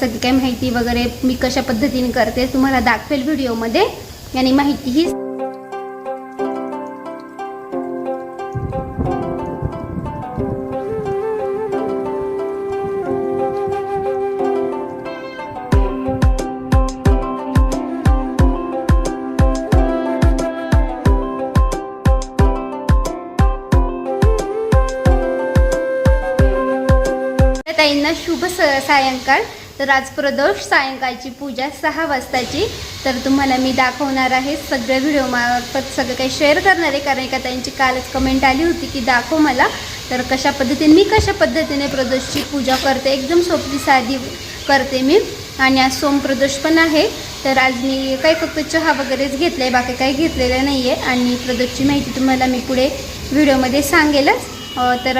सगळी काही माहिती वगैरे मी कशा पद्धतीने करते तुम्हाला दाखवेल व्हिडिओमध्ये. आणि माहिती ही ताईंना शुभ सायंकाळ. तर आज प्रदोष सायंकाळची पूजा सहा वाजताची. तर तुम्हाला मी दाखवणार आहे सगळ्या व्हिडिओमार्फत सगळं काही शेअर करणार आहे. कारण एका त्यांची कालच कमेंट आली होती की दाखव मला. तर कशा पद्धतीने मी कशा पद्धतीने प्रदोषची पूजा करते? एकदम सोपी साधी करते मी. आणि आज सोमप्रदोष पण आहे. तर आज मी काही फक्त चहा वगैरेच घेतलं आहे बाकी काही घेतलेलं नाही आहे आणि प्रदोषची माहिती तुम्हाला मी पुढे व्हिडिओमध्ये सांगेलच. तर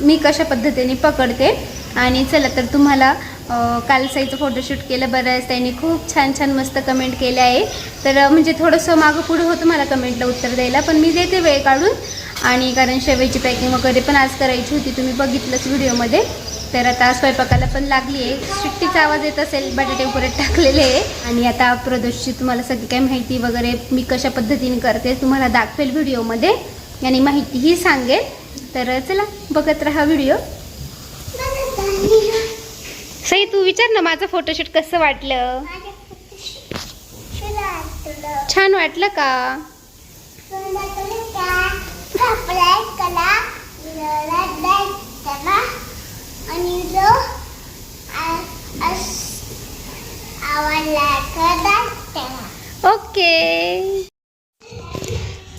मी कशा पद्धतीने पकडते? आणि चला तर तुम्हाला काल साईचं फोटोशूट केलं बऱ्याच त्यांनी खूप छान छान मस्त कमेंट केले आहे. तर म्हणजे थोडंसं मागं पुढं होतं मला कमेंटला उत्तर द्यायला पण मी देते वेळ काढून. आणि कारण शेवयाची पॅकिंग वगैरे पण आज करायची होती तुम्ही बघितलंच व्हिडिओमध्ये तर आता स्वयंपाकाला पण लागली आहे. शिट्टीचा आवाज येत असेल बटाटे वगैरे टाकलेले आहे. आणि आता प्रदोषची तुम्हाला सगळी काही माहिती वगैरे मी कशा पद्धतीने करते तुम्हाला दाखवेल व्हिडिओमध्ये आणि माहितीही सांगेल. तर चला बघत राहा व्हिडिओ सई तू विचार ना माझं फोटोशूट कसं वाटलं? छान वाटलं का? ओके.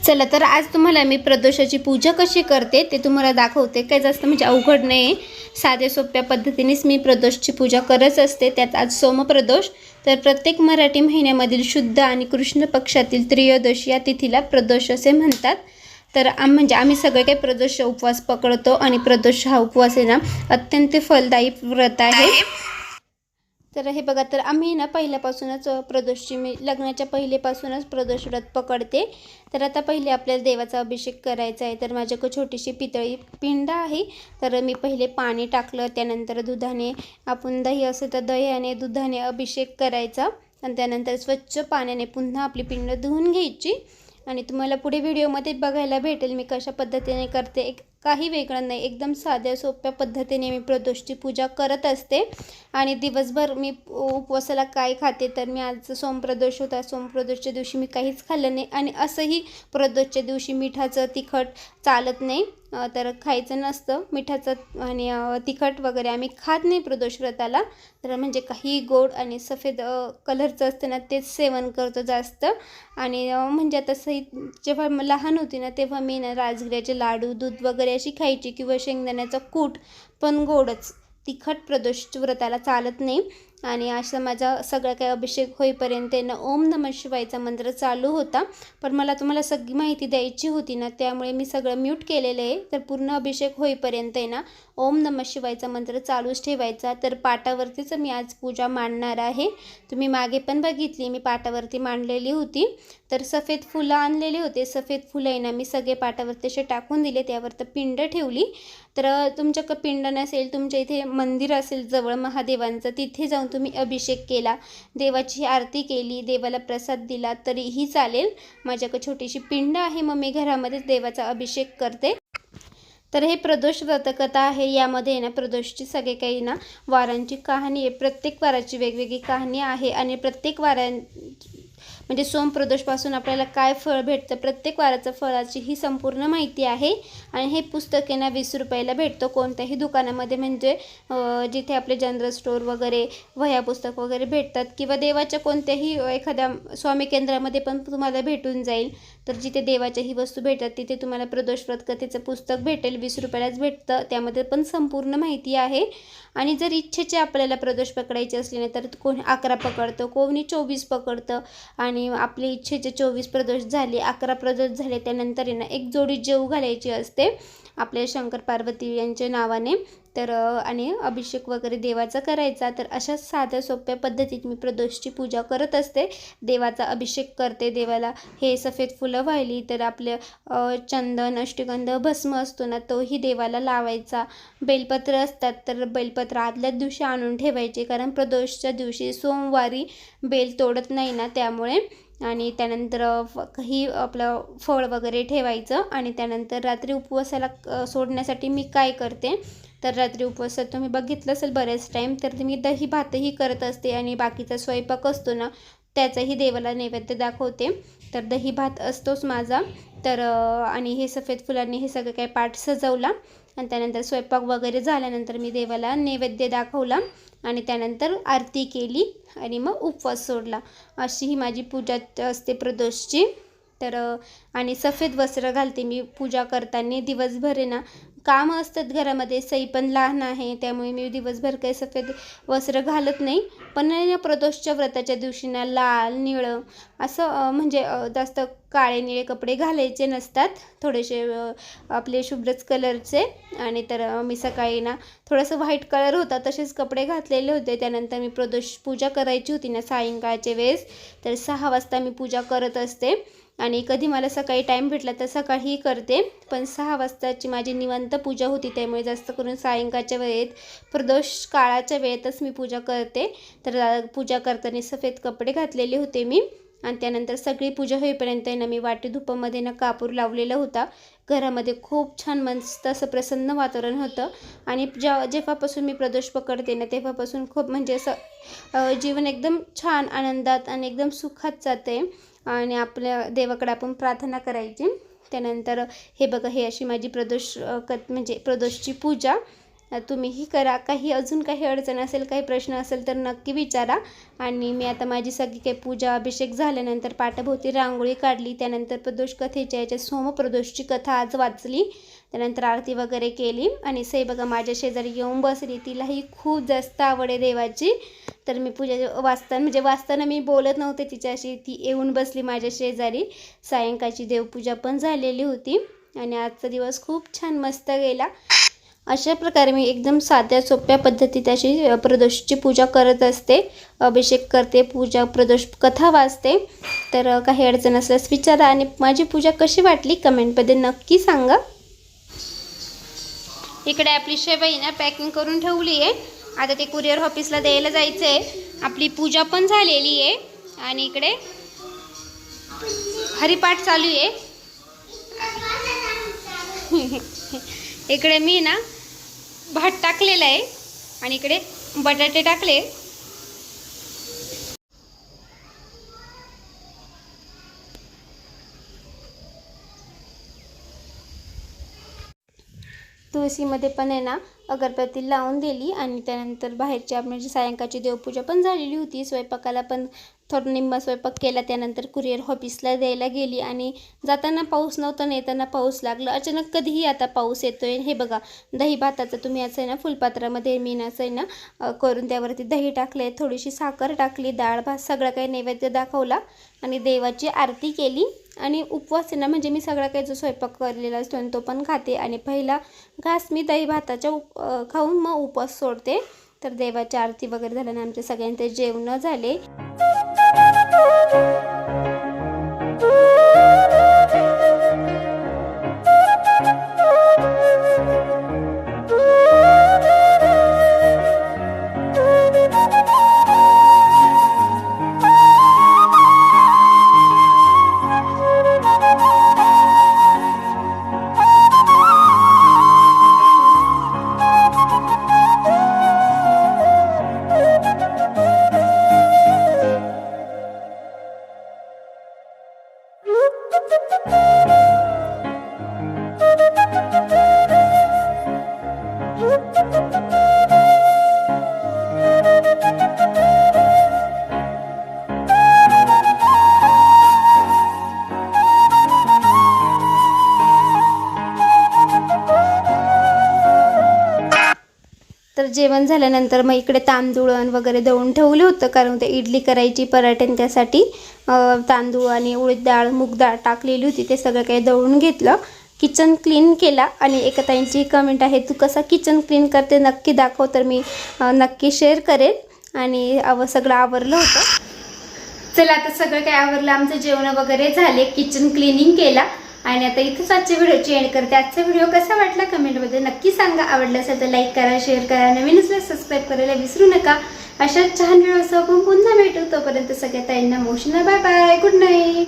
चला तर आज तुम्हाला मी प्रदोषाची पूजा कशी करते ते तुम्हाला दाखवते. काही जास्त म्हणजे अवघड नाही साध्या सोप्या पद्धतीनेच मी प्रदोषची पूजा करत असते. त्यात आज सोमप्रदोष तर प्रत्येक मराठी महिन्यामधील शुद्ध आणि कृष्ण पक्षातील त्रयोदश या तिथीला प्रदोष असे म्हणतात. तर आम म्हणजे आम्ही सगळे काही प्रदोष उपवास पकडतो आणि प्रदोष हा उपवास आहे ना अत्यंत फलदायी व्रत आहे. तर हे बघा तर आम्ही ना पहिल्यापासूनच प्रदोषची मी लग्नाच्या पहिलेपासूनच प्रदोष व्रत पकडते. तर आता पहिले आपल्याला देवाचा अभिषेक करायचा आहे. तर माझ्याकडे छोटीशी पितळी पिंड आहे. तर मी पहिले पाणी टाकलं त्यानंतर दुधाने आपण दही असेल तर दह्याने दुधाने अभिषेक करायचा. आणि त्यानंतर स्वच्छ पाण्याने पुन्हा आपली पिंड धुवून घ्यायची. आणि तुम्हाला पुढे व्हिडिओमध्ये बघायला भेटेल मी कशा पद्धतीने करते. एक काही वेगळं नाही. एकदम साध्या सोप्या पद्धतीने मी प्रदोषची पूजा करत असते. आणि दिवसभर मी उपवासाला काय खाते तर मी आज सोमप्रदोष होता. सोमप्रदोषच्या दिवशी मी काहीच खाल्लं नाही. आणि असंही प्रदोषच्या दिवशी मिठाचं तिखट चालत नाही. तर खायचं नसतं मिठाचं आणि तिखट वगैरे आम्ही खात नाही प्रदोष व्रताला तर म्हणजे काही गोड आणि सफेद कलरचं असतं ना तेच सेवन करतो जास्त. आणि म्हणजे आता सही जेव्हा लहान होती ना तेव्हा मी ना राजगिऱ्याचे लाडू दूध वगैरे अशी खायची किंवा शेंगदाण्याचा कूट पण गोडच. तिखट प्रदोष व्रताला चालत नाही. आणि असं माझा सगळा काही अभिषेक होईपर्यंत आहे ना ओम नम शिवायचा मंत्र चालू होता. पण मला तुम्हाला सगळी माहिती द्यायची होती ना त्यामुळे मी सगळं म्यूट केलेलं आहे. तर पूर्ण अभिषेक होईपर्यंत आहे ना ओम नम शिवायचा मंत्र चालूच ठेवायचा. तर पाटावरतीच मी आज पूजा मांडणार आहे. तुम्ही मागे पण बघितली मी पाटावरती मांडलेली होती. तर सफेद फुलं आणलेली होते. सफेद फुलं आहे ना मी सगळे पाटावरती असे टाकून दिले त्यावर तर पिंड ठेवली. तर तुमच्याकडं पिंड नसेल तुमच्या इथे मंदिर असेल जवळ महादेवांचं तिथे जाऊन तुम्ही अभिषेक केला देवाची आरती केली देवाला प्रसाद दिला तरीही चालेल. माझ्याकडे छोटीशी पिंड आहे मग मी घरामध्येच देवाचा अभिषेक करते. तर हे प्रदोष व्रतकथा आहे. यामध्ये ना प्रदोषची सगळे काही ना वारांची कहाणी आहे. प्रत्येक वाराची वेगवेगळी कहाणी आहे आणि प्रत्येक वारां म्हणजे सोमप्रदोषपासून आपल्याला काय फळ भेटतं प्रत्येक वाराचं फळाची ही संपूर्ण माहिती आहे. आणि हे पुस्तक आहे ना वीस रुपयाला भेटतं कोणत्याही दुकानामध्ये. म्हणजे जिथे आपले जनरल स्टोअर वगैरे वह्या पुस्तक वगैरे भेटतात. किंवा देवाच्या कोणत्याही एखाद्या स्वामी केंद्रामध्ये पण तुम्हाला भेटून जाईल. तर जिथे देवाच्या ही वस्तू भेटतात तिथे तुम्हाला प्रदोष व्रत कथेचं पुस्तक भेटेल वीस रुपयालाच भेटतं. त्यामध्ये पण संपूर्ण माहिती आहे. आणि जर इच्छेचे आपल्याला प्रदोष पकडायचे असले ना तर कोणी अकरा पकडतं कोणी चोवीस पकडतं. आणि आपले इच्छेचे चोवीस प्रदोष झाले अकरा प्रदोष झाले त्यानंतर आहे ना एक जोडी जेव घालायची असते. आपल्या शंकर पार्वती यांच्या नावाने. तर आणि अभिषेक वगैरे देवाचा करायचा तर अशा साध्या सोप्या पद्धतीत मी प्रदोषची पूजा करत असते. देवाचा अभिषेक करते देवाला हे सफेद फुलं वाहिली तर आपले चंदन अष्टगंध भस्म असतो ना तोही देवाला लावायचा. बेलपत्र असतात तर बेलपत्र आदल्याच दिवशी आणून ठेवायचे कारण प्रदोषच्या दिवशी सोमवारी बेल तोडत नाही ना त्यामुळे. आणि त्यानंतर फ काही आपलं फळ वगैरे ठेवायचं आणि त्यानंतर रात्री उपवासाला सोडण्यासाठी मी काय करते तर रात्री उपवासात तुम्ही बघितलं असेल बरेच टाईम तर मी दही भातही करत असते आणि बाकीचा स्वयंपाक असतो ना त्याचाही देवाला नैवेद्य दाखवते. तर दही भात असतोच माझा. तर आणि हे सफेद फुलांनी हे सगळं काही पाठ सजवला. आणि त्यानंतर स्वयंपाक वगैरे झाल्यानंतर मी देवाला नैवेद्य दाखवला. आणि त्यानंतर आरती केली आणि मग उपवास सोडला. अशी ही माझी पूजा असते प्रदोषची. तर आणि सफेद वस्त्र घालते मी पूजा करताना. दिवसभर आहे ना कामं असतात घरामध्ये. सई पण लहान आहे त्यामुळे मी दिवसभर काही सफेद वस्त्र घालत नाही. पण ना प्रदोषच्या व्रताच्या दिवशी ना लाल निळं असं म्हणजे जास्त काळे निळे कपडे घालायचे नसतात. थोडेसे आपले शुभ्रच कलरचे. आणि तर मी सकाळी ना थोडंसं व्हाईट कलर होता तसेच कपडे घातलेले होते. त्यानंतर मी प्रदोष पूजा करायची होती ना सायंकाळच्या वेळेस. तर सहा वाजता मी पूजा करत असते. आणि कधी मला सकाळी टाईम भेटला तर सकाळीही करते. पण सहा वाजताची माझी निवांत पूजा होती त्यामुळे जास्त करून सायंकाळच्या वेळेत प्रदोष काळाच्या वेळेतच मी पूजा करते. तर पूजा करताना सफेद कपडे घातलेले होते मी. आणि त्यानंतर सगळी पूजा होईपर्यंत ना मी वाटी धुपामध्ये ना कापूर लावलेला होता. घरामध्ये खूप छान मस्त असं प्रसन्न वातावरण होतं. आणि जेव्हा जेव्हापासून मी प्रदोष पकडते ना तेव्हापासून खूप म्हणजे असं जीवन एकदम छान आनंदात आणि एकदम सुखात जाते. आणि आपल्या देवाकडे आपण प्रार्थना करायची. त्यानंतर हे बघा हे अशी माझी प्रदोष कत म्हणजे प्रदोषची पूजा. तुम्हीही करा. काही अजून काही अडचण असेल काही प्रश्न असेल तर नक्की विचारा. आणि मी आता माझी सगळी काही पूजा अभिषेक झाल्यानंतर पाटाभोवती रांगोळी काढली. त्यानंतर प्रदोष कथेच्या याच्यात सोमप्रदोषची कथा आज वाचली. त्यानंतर आरती वगैरे केली. आणि सई बघा माझ्या शेजारी येऊन बसली. तिलाही खूप जास्त आवड आहे देवाची. तर मी पूजा वाचताना म्हणजे वाचताना मी बोलत नव्हते तिच्याशी. ती येऊन बसली माझ्या शेजारी. सायंकाळची देवपूजा पण झालेली होती. आणि आजचा दिवस खूप छान मस्त गेला. अशा प्रकारे मी एकदम साध्या सोप्या पद्धतीत अशी प्रदोषची पूजा करत असते. अभिषेक करते पूजा प्रदोष कथा वाचते. तर काही अडचण असल्यास विचारा. आणि माझी पूजा कशी वाटली कमेंटमध्ये नक्की सांगा. इकडे आपली शेवई ना पॅकिंग करून ठेवली आहे आता ते कुरिअर ऑफिसला द्यायला जायचं आहे आपली पूजा पण झालेली आहे. आणि इकडे हरिपाठ चालू आहे. इकडे मी ना भात टाकलेला आहे. आणि इकडे बटाटे टाकले. तुळशीमध्ये पण आहे ना अगरबत्ती लावून दिली आणि त्यानंतर बाहेरची म्हणजे सायंकाळची देवपूजा पण झालेली होती. स्वयंपाकाला पण थोडं निम्मा स्वयंपाक केला त्यानंतर कुरिअर ऑफिसला द्यायला गेली आणि जाताना पाऊस नव्हता नेताना येताना पाऊस लागला. अचानक कधीही आता पाऊस येतोय. हे बघा दही भाताचं तुम्ही असं आहे ना फुलपात्रामध्ये मी ना असं आहे ना करून त्यावरती दही टाकले थोडीशी साखर टाकली डाळ भात सगळं काही नैवेद्य दाखवला आणि देवाची आरती केली. आणि उपवास आहे ना म्हणजे मी सगळा काही जो स्वयंपाक करलेला असतो आणि तो पण खाते. आणि पहिला घास मी दही भाताच्या उप खाऊन मग उपवास सोडते. तर देवाची आरती वगैरे झाल्याने आमच्या सगळ्यांचे जेवणं झाले. जेवण झाल्यानंतर मग इकडे तांदूळण वगैरे दळून ठेवलं होतं कारण ते इडली करायची पराठ्यान त्यासाठी तांदूळ आणि उडीद डाळ मूग डाळ टाकलेली होती ते सगळं काही दळून घेतलं. किचन क्लीन केला आणि एका ताईंची कमेंट आहे तू कसा किचन क्लीन करते? नक्की दाखव तर मी नक्की शेअर करेन. आणि आव सगळं आवरलं होतं. चला आता सगळं काय आवरलं. आमचं जेवण वगैरे झाले. किचन क्लिनिंग केला. आणि आता इथंच आजच्या व्हिडिओची एंड करते. आजचा व्हिडिओ कसा वाटला कमेंटमध्ये नक्की सांगा. आवडला असेल तर लाईक करा शेअर करा. नवीन असल्यास सबस्क्राईब करायला विसरू नका अशाच छान व्हिडिओसह आपण पुन्हा भेटू. तोपर्यंत सगळ्या ताईंना मोशना बाय बाय गुड नाईट